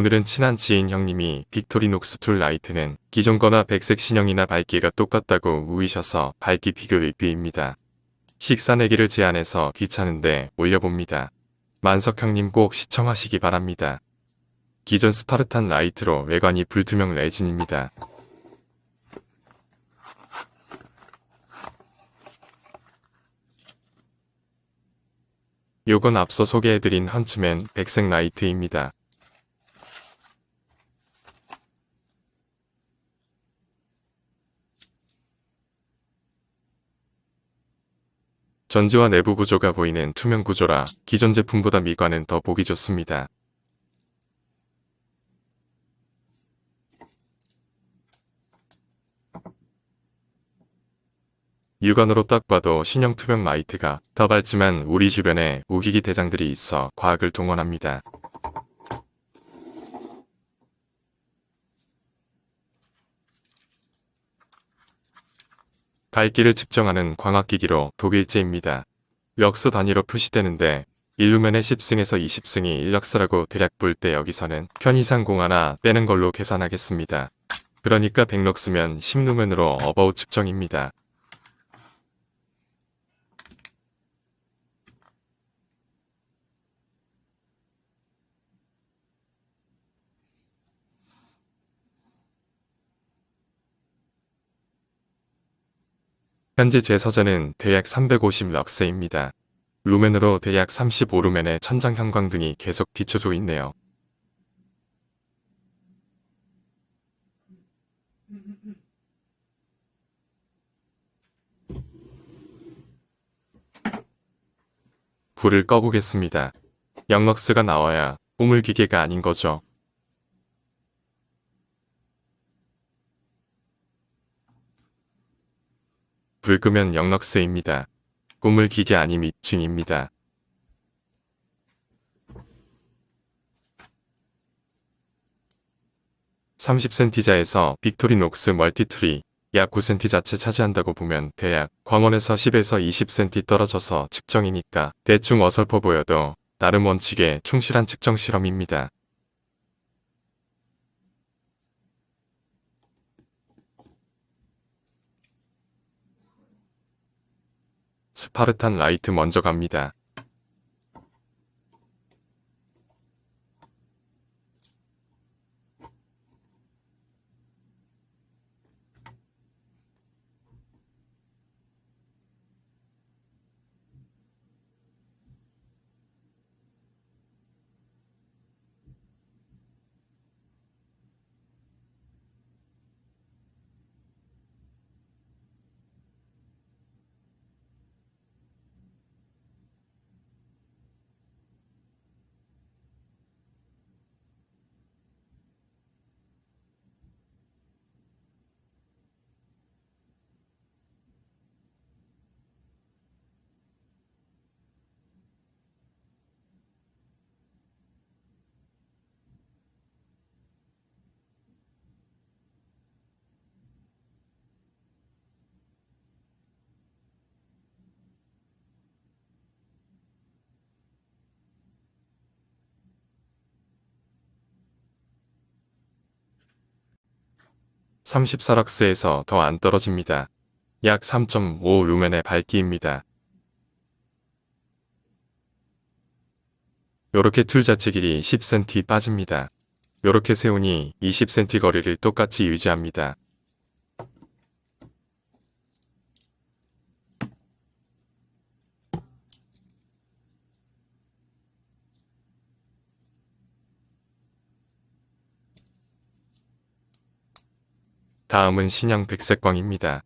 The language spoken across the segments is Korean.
오늘은 친한 지인 형님이 빅토리녹스 툴 라이트는 기존 거나 백색 신형이나 밝기가 똑같다고 우이셔서 밝기 비교 리뷰입니다. 식사 내기를 제안해서 귀찮은데 올려봅니다. 만석 형님 꼭 시청하시기 바랍니다. 기존 스파르탄 라이트로 외관이 불투명 레진입니다. 요건 앞서 소개해드린 헌츠맨 백색 라이트입니다. 전지와 내부 구조가 보이는 투명 구조라 기존 제품보다 미관은 더 보기 좋습니다. 육안으로 딱 봐도 신형 투명 라이트가 더 밝지만 우리 주변에 우기기 대장들이 있어 과학을 동원합니다. 밝기를 측정하는 광학기기로 독일제입니다. 역수 단위로 표시되는데 1루멘의 10승에서 20승이 인력수라고 대략 볼 때 여기서는 편의상 공 하나 빼는 걸로 계산하겠습니다. 그러니까 100럭 쓰면 10루멘으로 어바웃 측정입니다. 현재 제 서재는 대략 350럭스입니다. 루멘으로 대략 35루멘의 천장 형광등이 계속 비춰져 있네요. 불을 꺼보겠습니다. 0럭스가 나와야 우물 기계가 아닌 거죠. 불 끄면 영락스입니다. 꿈을 기계 아님 입증입니다. (30cm자에서) 빅토리 녹스 멀티툴이 약 9cm 자체 차지한다고 보면 대략 광원에서 10에서 20cm 떨어져서 측정이니까 대충 어설퍼 보여도 나름 원칙에 충실한 측정 실험입니다. 스파르탄 라이트 먼저 갑니다. (34락스에서) 더 안 떨어집니다. 약 3.5 루멘의 밝기입니다. 요렇게 툴 자체 길이 10cm 빠집니다. 요렇게 세우니 20cm 거리를 똑같이 유지합니다. 다음은 신형 백색광입니다.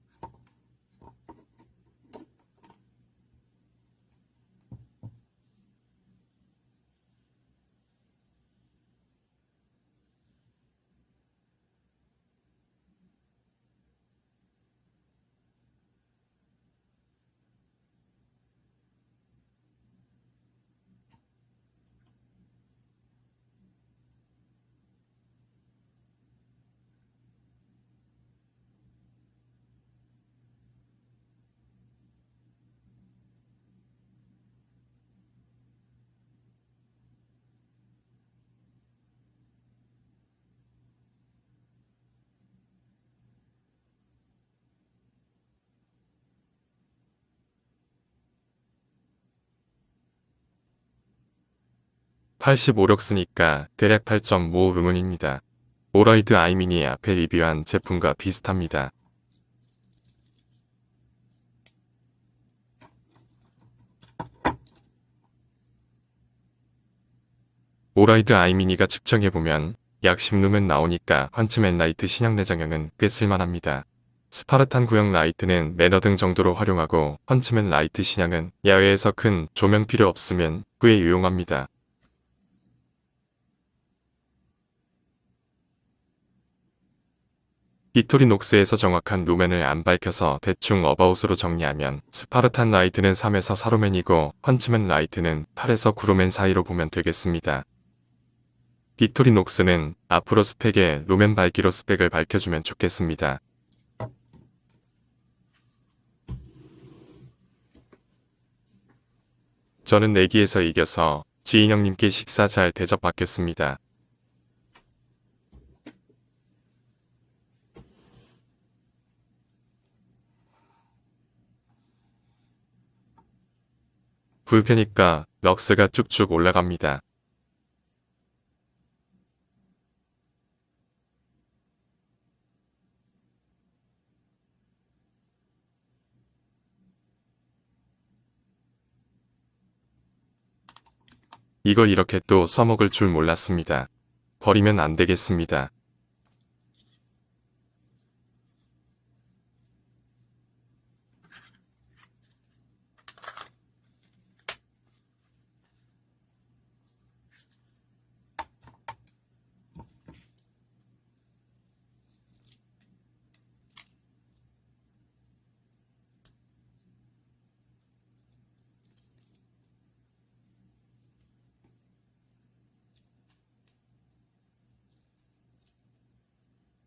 85력 쓰니까 대략 8.5 의문입니다. 오라이드 아이미니 앞에 리뷰한 제품과 비슷합니다. 오라이드 아이미니가 측정해보면 약 10루멘 나오니까 환츠맨 라이트 신형 내장형은 꽤 쓸만합니다. 스파르탄 구형 라이트는 매너 등 정도로 활용하고 펀치맨 라이트 신형은 야외에서 큰 조명 필요 없으면 꽤 유용합니다. 빅토리녹스에서 정확한 루멘을 안 밝혀서 대충 어바웃으로 정리하면 스파르탄 라이트는 3에서 4루멘이고 펀치맨 라이트는 8에서 9루멘 사이로 보면 되겠습니다. 빅토리녹스는 앞으로 스펙에 루멘 밝기로 스펙을 밝혀주면 좋겠습니다. 저는 내기에서 이겨서 지인 형님께 식사 잘 대접받겠습니다. 불 켜니까 럭스가 쭉쭉 올라갑니다. 이걸 이렇게 또 써먹을 줄 몰랐습니다. 버리면 안 되겠습니다.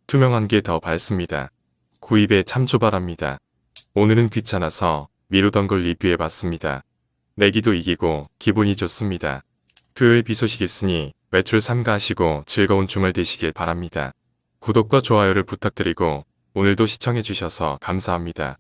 투명한 게 더 밝습니다. 구입에 참 조 바랍니다. 오늘은 귀찮아서 미루던 걸 리뷰해봤습니다. 내기도 이기고 기분이 좋습니다. 토요일 비 소식 있으니 외출 삼가하시고 즐거운 주말 되시길 바랍니다. 구독과 좋아요를 부탁드리고 오늘도 시청해주셔서 감사합니다.